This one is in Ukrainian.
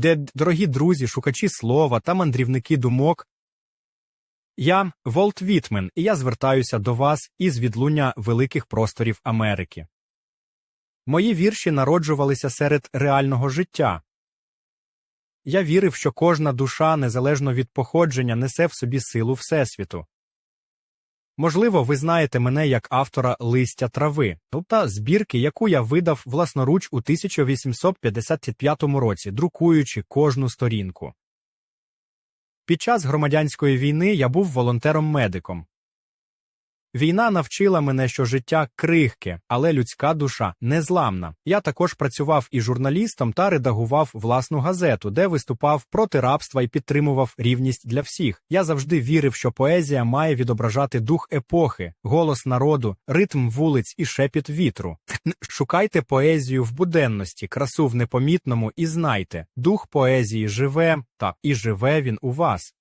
де дорогі друзі, шукачі слова та мандрівники думок. Я Волт Вітмен, і я звертаюся до вас із відлуння великих просторів Америки. Мої вірші народжувалися серед реального життя. Я вірив, що кожна душа, незалежно від походження, несе в собі силу Всесвіту. Можливо, ви знаєте мене як автора листя трави, тобто збірки, яку я видав власноруч у 1855 році, друкуючи кожну сторінку. Під час громадянської війни я був волонтером-медиком. Війна навчила мене, що життя крихке, але людська душа незламна. Я також працював і журналістом та редагував власну газету, де виступав проти рабства і підтримував рівність для всіх. Я завжди вірив, що поезія має відображати дух епохи, голос народу, ритм вулиць і шепіт вітру. Шукайте поезію в буденності, красу в непомітному і знайте, дух поезії живе, та і живе він у вас.